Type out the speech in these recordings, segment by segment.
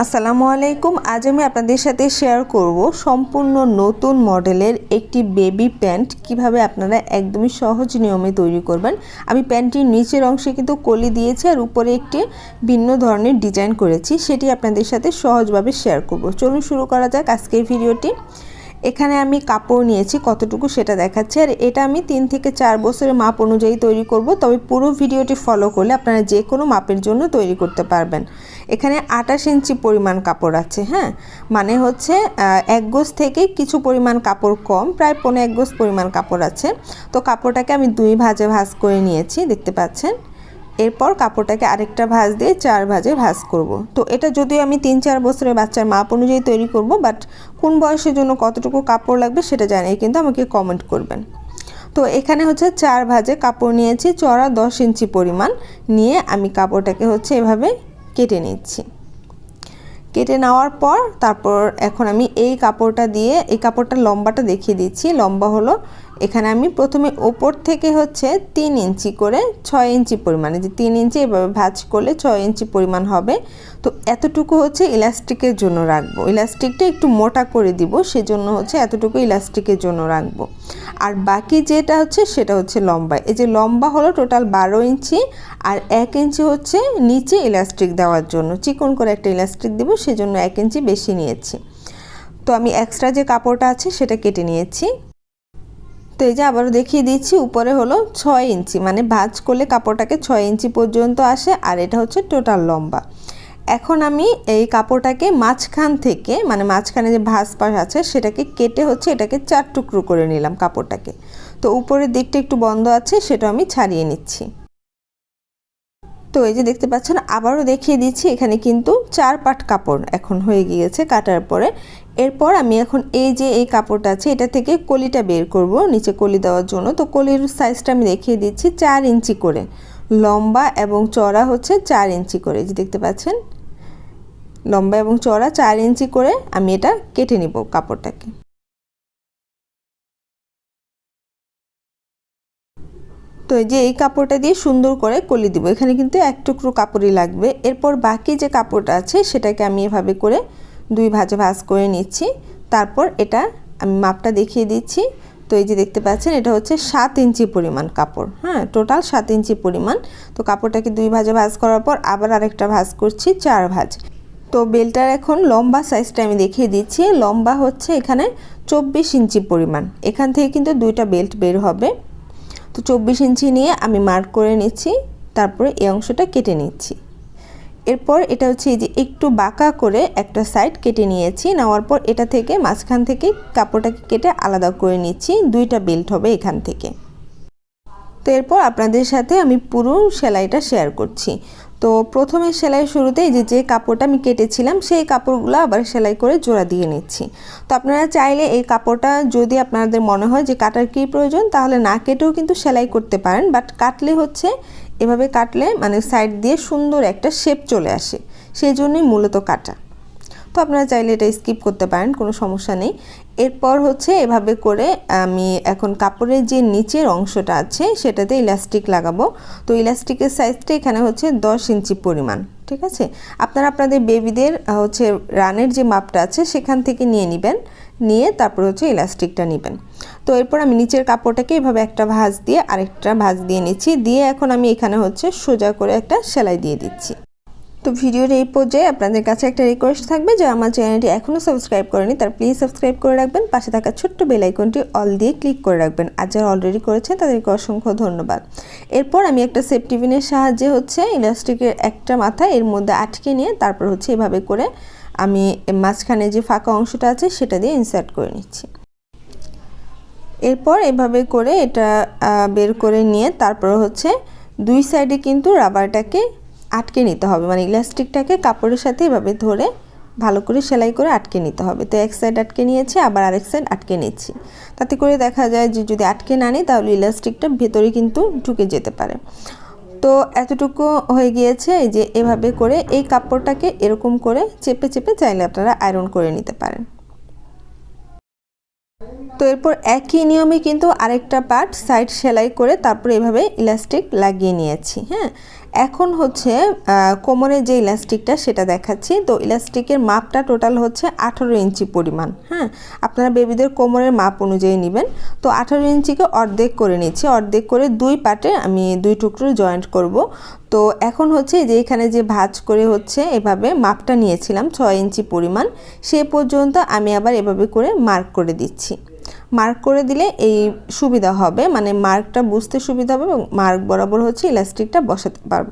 আসসালামু আলাইকুম। আজ আমি আপনাদের সাথে শেয়ার করব সম্পূর্ণ নতুন মডেলের একটি বেবি প্যান্ট কীভাবে আপনারা একদমই সহজ নিয়মে তৈরি করবেন। আমি প্যান্টটির নিচের অংশে কিন্তু কলি দিয়েছি আর উপরে একটি ভিন্ন ধরনের ডিজাইন করেছি। সেটি আপনাদের সাথে সহজভাবে শেয়ার করব। চলুন শুরু করা যাক আজকের ভিডিওটি। এখানে আমি কাপড় নিয়েছি, কতটুকু সেটা দেখাচ্ছি। আর এটা আমি তিন থেকে চার বছরের মাপ অনুযায়ী তৈরি করব। তবে পুরো ভিডিওটি ফলো করলে আপনারা যে কোনো মাপের জন্য তৈরি করতে পারবেন। এখানে আটাশ ইঞ্চি পরিমাণ কাপড় আছে হ্যাঁ? মানে হচ্ছে এক গোজ থেকে কিছু পরিমাণ কাপড় কম, প্রায় পনেরো এক গোজ পরিমাণ কাপড় আছে। তো কাপড়টাকে আমি দুই ভাজে ভাজ করে নিয়েছি, দেখতে পাচ্ছেন? এরপর কাপড়টাকে আরেকটা ভাঁজ দিয়ে চার ভাজে ভাঁজ করব। তো এটা যদিও আমি তিন চার বছরের বাচ্চার মাপ অনুযায়ী তৈরি করব, বাট কোন বয়সের জন্য কতটুকু কাপড় লাগবে সেটা জানিয়ে কিন্তু আমাকে কমেন্ট করবেন। তো এখানে হচ্ছে চার ভাজে কাপড় নিয়েছি, চড়া দশ ইঞ্চি পরিমাণ। নিয়ে আমি কাপড়টাকে হচ্ছে এভাবে কেটে নিচ্ছি। কেটে নেওয়ার পর তারপর এখন আমি এই কাপড়টা দিয়ে, এই কাপড়টা লম্বাটা দেখিয়ে দিচ্ছি। লম্বা হলো এখানে আমি প্রথমে ওপর থেকে হচ্ছে তিন ইঞ্চি করে ছয় ইঞ্চি পরিমাণে যে তিন ইঞ্চি এভাবে ভাজ করলে ছয় ইঞ্চি পরিমাণ হবে। তো এতটুকু হচ্ছে ইলাস্টিকের জন্য রাখব। ইলাস্টিকটা একটু মোটা করে দিব, সেজন্য হচ্ছে এতটুকু ইলাস্টিকের জন্য রাখব। আর বাকি যেটা হচ্ছে সেটা হচ্ছে লম্বা। এই যে লম্বা হলো টোটাল বারো ইঞ্চি, আর এক ইঞ্চি হচ্ছে নিচে ইলাস্টিক দেওয়ার জন্য। চিকন করে একটা ইলাস্টিক দেবো, সেজন্য এক ইঞ্চি বেশি নিয়েছি। তো আমি এক্সট্রা যে কাপড়টা আছে সেটা কেটে নিয়েছি। তো এই যে আবারও দেখিয়ে দিচ্ছি, উপরে হলো ছয় ইঞ্চি মানে ভাজ করলে কাপড়টাকে ছয় ইঞ্চি পর্যন্ত আসে, আর এটা হচ্ছে টোটাল লম্বা। এখন আমি এই কাপড়টাকে মাঝখান থেকে মানে মাঝখানে যে ভাঁজ পাশ আছে, সেটাকে কেটে হচ্ছে এটাকে চার টুকরো করে নিলাম কাপড়টাকে। তো উপরের দিকটা একটু বন্ধ আছে, সেটা আমি ছাড়িয়ে নিচ্ছি। তো এই যে দেখতে পাচ্ছেন, আবারও দেখিয়ে দিচ্ছি, এখানে কিন্তু চার পাট কাপড় এখন হয়ে গিয়েছে কাটার পরে। এরপর আমি এখন এই যে এই কাপড়টা আছে, এটা থেকে কলিটা বের করব, নিচে কলি দেওয়ার জন্য। তো কলির সাইজটা আমি দেখিয়ে দিচ্ছি চার ইঞ্চি করে। লম্বা এবং চড়া হচ্ছে চার ইঞ্চি করে যে দেখতে পাচ্ছেন? লম্বা এবং চড়া চার ইঞ্চি করে আমি এটা কেটে নিব কাপড়টাকে। তো এই যে এই কাপড়টা দিয়ে সুন্দর করে কলি দিব, এখানে কিন্তু এক টুকরো কাপড়ই লাগবে। এরপর বাকি যে কাপড়টা আছে, সেটাকে আমি এভাবে করে দুই ভাজে ভাজ করে নিচ্ছি। তারপর এটা আমি মাপটা দেখিয়ে দিচ্ছি। তো এই যে দেখতে পাচ্ছেন, এটা হচ্ছে সাত ইঞ্চি পরিমাণ কাপড়। হ্যাঁ টোটাল সাত ইঞ্চি পরিমাণ। তো কাপড়টাকে দুই ভাজে ভাজ করার পর আবার আরেকটা ভাজ করছি, চার ভাজ। তো বেলটার এখন লম্বা সাইজটা আমি দেখিয়ে দিচ্ছি। লম্বা হচ্ছে এখানে চব্বিশ ইঞ্চি পরিমাণ। এখান থেকে কিন্তু দুইটা বেল্ট বের হবে। তো চব্বিশ ইঞ্চি নিয়ে আমি মার্ক করে নিচ্ছি। তারপরে এই অংশটা কেটে নিচ্ছি। এরপর এটা হচ্ছে এই যে একটু বাঁকা করে একটা সাইড কেটে নিয়েছি। নেওয়ার পর এটা থেকে মাঝখান থেকে কাপড়টাকে কেটে আলাদা করে নিচ্ছি। দুইটা বেল্ট হবে এখান থেকে। তো এরপর আপনাদের সাথে আমি পুরো সেলাইটা শেয়ার করছি। তো প্রথমে সেলাই শুরুতে এই যে যে কাপড়টা আমি কেটেছিলাম, সেই কাপড়গুলো আবার সেলাই করে জোড়া দিয়ে নিচ্ছি। তো আপনারা চাইলে এই কাপড়টা যদি আপনাদের মনে হয় যে কাটার কী প্রয়োজন, তাহলে না কেটেও কিন্তু সেলাই করতে পারেন বাট কাটলে হচ্ছে এভাবে কাটলে মানে সাইড দিয়ে সুন্দর একটা শেপ চলে আসে, সেই জন্যই মূলত কাটা। তো আপনারা চাইলে এটা স্কিপ করতে পারেন, কোনো সমস্যা নেই। এরপর হচ্ছে এভাবে করে আমি এখন কাপড়ের যে নিচের অংশটা আছে, সেটাতে ইলাস্টিক লাগাবো। তো ইলাস্টিকের সাইজটা এখানে হচ্ছে দশ ইঞ্চি পরিমাণ, ঠিক আছে? আপনারা আপনাদের বেবিদের হচ্ছে রানের যে মাপটা আছে, সেখান থেকে নিয়ে নেবেন, নিয়ে তারপর হচ্ছে ইলাস্টিকটা নেবেন। তো এরপর আমি নিচের কাপড়টাকে এভাবে একটা ভাঁজ দিয়ে আরেকটা ভাঁজ দিয়ে নিচ্ছি। দিয়ে এখন আমি এখানে হচ্ছে সোজা করে একটা সেলাই দিয়ে দিচ্ছি। তো ভিডিওর এই পর্যায়ে আপনাদের কাছে একটা রিকোয়েস্ট থাকবে যে আমার চ্যানেলটি এখনও সাবস্ক্রাইব করেনি, তার প্লিজ সাবস্ক্রাইব করে রাখবেন। পাশে থাকা ছোট্ট বেল আইকনটি অল দিয়ে ক্লিক করে রাখবেন। আর যারা অলরেডি করেছেন, তাদেরকে অসংখ্য ধন্যবাদ। এরপর আমি একটা সেফটিভিনের সাহায্যে হচ্ছে ইলাস্টিকের একটা মাথা এর মধ্যে আটকে নিয়ে তারপর হচ্ছে এভাবে করে আমি মাঝখানে যে ফাঁকা অংশটা আছে, সেটা দিয়ে ইনসার্ট করে নিচ্ছি। এরপর এভাবে করে এটা বের করে নিয়ে তারপর হচ্ছে দুই সাইডে কিন্তু রাবারটাকে আটকে নিতে হবে। মানে ইলাস্টিকটাকে কাপড়ের সাথে এভাবে ধরে ভালো করে সেলাই করে আটকে নিতে হবে। তো এক সাইড আটকে নিয়েছি, আবার আরেক সাইড আটকে নিচ্ছি। তাতে করে দেখা যায় যে যদি আটকে না নিই, তাহলে ইলাস্টিকটা ভেতরে কিন্তু ঢুকে যেতে পারে। তো এতটুকু হয়ে গিয়েছে যে এভাবে করে এই কাপড়টাকে এরকম করে চেপে চেপে চাইলে আপনারা আয়রন করে নিতে পারেন। তো এরপর একই নিয়মে কিন্তু আরেকটা পার্ট সাইড সেলাই করে তারপর এভাবে ইলাস্টিক লাগিয়ে নিয়েছি হ্যাঁ? এখন হচ্ছে আহ, কোমরের যে ইলাস্টিকটা সেটা দেখাচ্ছি। তো ইলাস্টিকের মাপটা টোটাল হচ্ছে আঠারো ইঞ্চি পরিমাণ। হ্যাঁ আপনারা বেবিদের কোমরের মাপ অনুযায়ী নেবেন। তো আঠারো ইঞ্চিকে অর্ধেক করে নিচ্ছি। অর্ধেক করে দুই পাটে আমি দুই টুকরো জয়েন্ট করব। তো এখন হচ্ছে যে এখানে যে ভাঁজ করে হচ্ছে এভাবে মাপটা নিয়েছিলাম ছয় ইঞ্চি পরিমাণ সে পর্যন্ত আমি আবার এভাবে করে মার্ক করে দিচ্ছি। মার্ক করে দিলে এই সুবিধা হবে। মানে মার্কটা বুঝতে সুবিধা হবে এবং মার্ক বরাবর হচ্ছে ইলাস্টিকটা বসাতে পারব।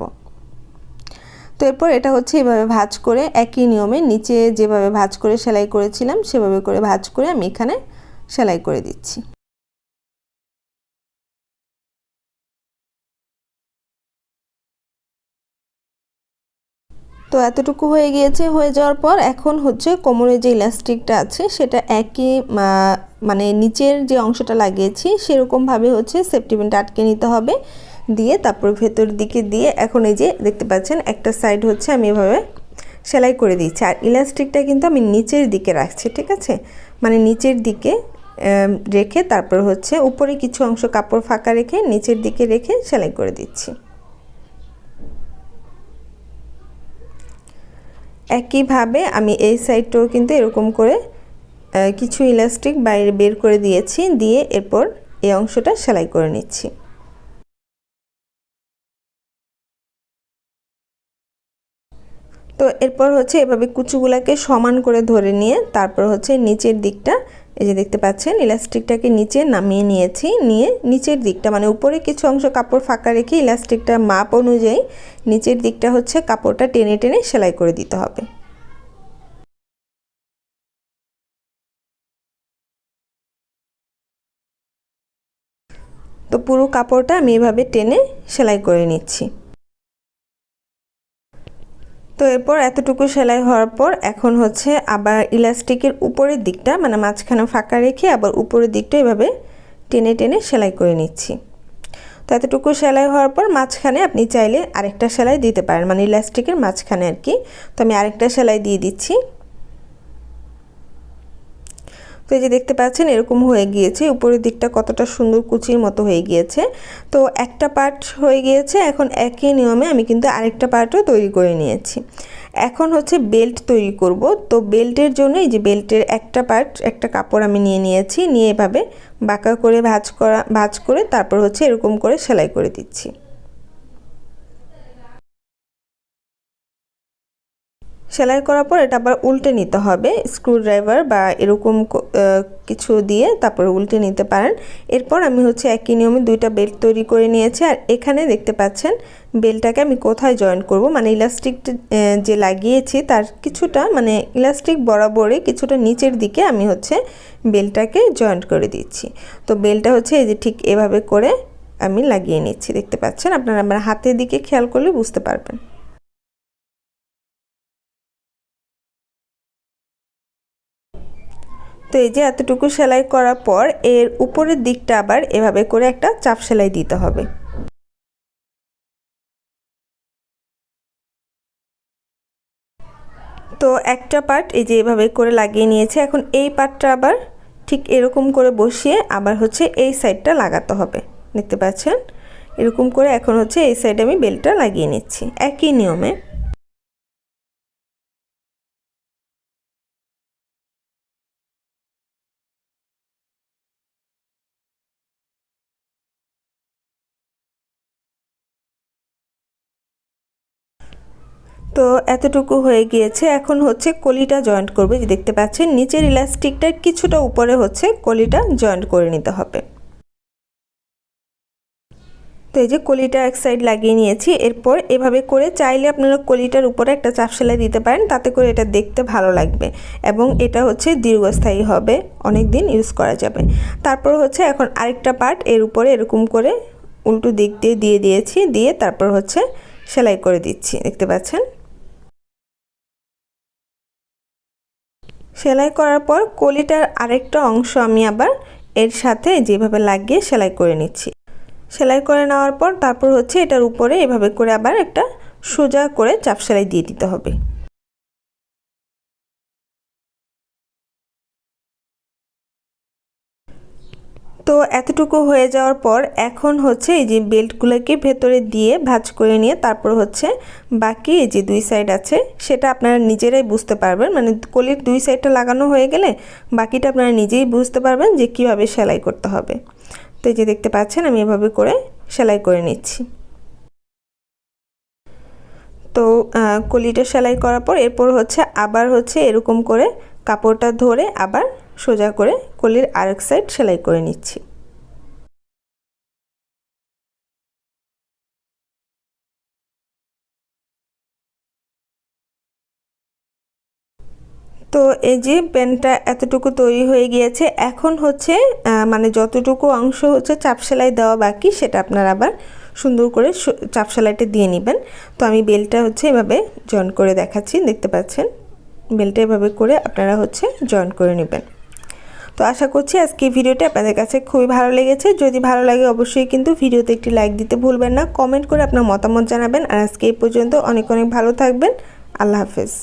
তো এরপর এটা হচ্ছে এভাবে ভাঁজ করে একই নিয়মে নিচে যেভাবে ভাঁজ করে সেলাই করেছিলাম, সেভাবে করে ভাঁজ করে আমি এখানে সেলাই করে দিচ্ছি। তো এতটুকু হয়ে গিয়েছে, হয়ে যাওয়ার পর এখন হচ্ছে কোমরের যে ইলাস্টিকটা আছে সেটা একই মানে নিচের যে অংশটা লাগিয়েছি সেরকমভাবে হচ্ছে সেফটি সেফটিপিনটা আটকে নিতে হবে। দিয়ে তারপর ভেতর দিকে দিয়ে এখন এই যে দেখতে পাচ্ছেন একটা সাইড হচ্ছে আমি এভাবে সেলাই করে দিচ্ছি আর ইলাস্টিকটা কিন্তু আমি নিচের দিকে রাখছি, ঠিক আছে? মানে নিচের দিকে রেখে তারপর হচ্ছে উপরে কিছু অংশ কাপড় ফাঁকা রেখে নিচের দিকে রেখে সেলাই করে দিচ্ছি। একইভাবে আমি এই সাইডটাও কিন্তু এরকম করে কিছু ইলাস্টিক বাইরে বের করে দিয়েছি, দিয়ে এরপর এই অংশটা সেলাই করে নিচ্ছি। তো এরপর হচ্ছে এভাবে কুচুগুলাকে সমান করে ধরে নিয়ে তারপর হচ্ছে নিচের দিকটা, এই যে দেখতে পাচ্ছেন, ইলাস্টিকটাকে নিচে নামিয়ে নিয়েছি, নিয়ে নিচের দিকটা মানে উপরে কিছু অংশ কাপড় ফাঁকা রেখে ইলাস্টিকটার মাপ অনুযায়ী নিচের দিকটা হচ্ছে কাপড়টা টেনে টেনে সেলাই করে দিতে হবে। তো পুরো কাপড়টা আমি এভাবে টেনে সেলাই করে নিচ্ছি। তো এরপর এতটুকু সেলাই হওয়ার পর এখন হচ্ছে আবার ইলাস্টিকের উপরের দিকটা মানে মাঝখানে ফাঁকা রেখে আবার উপরের দিকটা এভাবে টেনে টেনে সেলাই করে নিচ্ছি। তো এতটুকু সেলাই হওয়ার পর মাঝখানে আপনি চাইলে আরেকটা সেলাই দিতে পারেন মানে ইলাস্টিকের মাঝখানে আর কি। তো আমি আরেকটা সেলাই দিয়ে দিচ্ছি। তো এই যে দেখতে পাচ্ছেন, এরকম হয়ে গিয়েছে। উপরের দিকটা কতটা সুন্দর কুচির মতো হয়ে গিয়েছে। তো একটা পার্ট হয়ে গিয়েছে। এখন একই নিয়মে আমি কিন্তু আরেকটা পার্টও তৈরি করে নিয়েছি। এখন হচ্ছে বেল্ট তৈরি করব। তো বেল্টের জন্য এই যে বেল্টের একটা পার্ট একটা কাপড় আমি নিয়ে নিয়েছি। নিয়ে এভাবে বাঁকা করে ভাজ করা, ভাজ করে তারপর হচ্ছে এরকম করে সেলাই করে দিচ্ছি। সেলাই করার পর এটা আবার উল্টে নিতে হবে। স্ক্রুড্রাইভার বা এরকম কিছু দিয়ে তারপর উল্টে নিতে পারেন। এরপর আমি হচ্ছে একই নিয়মে দুইটা বেল্ট তৈরি করে নিয়েছি। আর এখানে দেখতে পাচ্ছেন বেলটাকে আমি কোথায় জয়েন করব? মানে ইলাস্টিক যে লাগিয়েছি তার কিছুটা মানে ইলাস্টিক বরাবরে কিছুটা নিচের দিকে আমি হচ্ছে বেলটাকে জয়েন্ট করে দিচ্ছি। তো বেলটা হচ্ছে এই যে ঠিক এভাবে করে আমি লাগিয়ে নিচ্ছি। দেখতে পাচ্ছেন? আপনারা আমার হাতের দিকে খেয়াল করলে বুঝতে পারবেন। তো এই যে এতটুকু সেলাই করার পর এর উপরের দিকটা আবার এভাবে করে একটা চাপ সেলাই দিতে হবে। তো একটা পার্ট এই যে এভাবে করে লাগিয়ে নিয়েছে, এখন এই পার্টটা আবার ঠিক এরকম করে বসিয়ে আবার হচ্ছে এই সাইডটা লাগাতে হবে। দেখতে পাচ্ছেন? এরকম করে এখন হচ্ছে এই সাইডে আমি বেলটা লাগিয়ে নিচ্ছি। একই নিয়মে। তো এতটুকু হয়ে গিয়েছে। এখন হচ্ছে কলিটা জয়েন্ট করবে। যে দেখতে পাচ্ছেন, নিচের ইলাস্টিকটার কিছুটা উপরে হচ্ছে কলিটা জয়েন্ট করে নিতে হবে। তো এই যে কলিটা এক সাইড লাগিয়ে নিয়েছি। এরপর এভাবে করে চাইলে আপনারা কলিটার উপরে একটা চাপ সেলাই দিতে পারেন। তাতে করে এটা দেখতে ভালো লাগবে এবং এটা হচ্ছে দীর্ঘস্থায়ী হবে। অনেক দিন ইউজ করা যাবে। তারপর হচ্ছে এখন আরেকটা পার্ট এর উপরে এরকম করে উল্টো দিক দিয়ে দিয়ে দিয়েছি। দিয়ে তারপর হচ্ছে সেলাই করে দিচ্ছি। দেখতে পাচ্ছেন? সেলাই করার পর কলিটার আরেকটা অংশ আমি আবার এর সাথে যেভাবে লাগিয়ে সেলাই করে নিচ্ছি। সেলাই করে নেওয়ার পর তারপর হচ্ছে এটার উপরে এভাবে করে আবার একটা সোজা করে চাপ সেলাই দিয়ে দিতে হবে। তো এতটুকু হয়ে যাওয়ার পর এখন হচ্ছে এই যে বেল্টগুলোকে ভেতরে দিয়ে ভাঁজ করে নিয়ে তারপর হচ্ছে বাকি এই যে দুই সাইড আছে, সেটা আপনারা নিজেরাই বুঝতে পারবেন। মানে কলির দুই সাইডটা লাগানো হয়ে গেলে বাকিটা আপনারা নিজেই বুঝতে পারবেন যে কীভাবে সেলাই করতে হবে। তো এই যে দেখতে পাচ্ছেন, আমি এভাবে করে সেলাই করে নিচ্ছি। তো কলিটা সেলাই করার পর এরপর হচ্ছে আবার হচ্ছে এরকম করে কাপড়টা ধরে আবার সোজা করে কলির আরেক সাইড সেলাই করে নিচ্ছি। তো এই যে প্যান্টটা এতটুকু তৈরি হয়ে গিয়েছে, এখন হচ্ছে মানে যতটুকু অংশ হচ্ছে চাপ সেলাই দেওয়া বাকি, সেটা আপনারা আবার সুন্দর করে চাপ সেলাইটা দিয়ে নেবেন। তো আমি বেলটা হচ্ছে এভাবে জয়েন করে দেখাচ্ছি, দেখতে পাচ্ছেন? বেলটা এভাবে করে আপনারা হচ্ছে জয়েন করে নেবেন। তো আশা করছি আজকে ভিডিওটি আপনাদের কাছে খুবই ভালো লেগেছে। যদি ভালো লাগে অবশ্যই কিন্তু ভিডিওতে একটি লাইক দিতে ভুলবেন না। কমেন্ট করে আপনার মতামত জানাবেন। আর আজকে এই পর্যন্ত অনেক অনেক ভালো থাকবেন। আল্লাহ হাফেজ।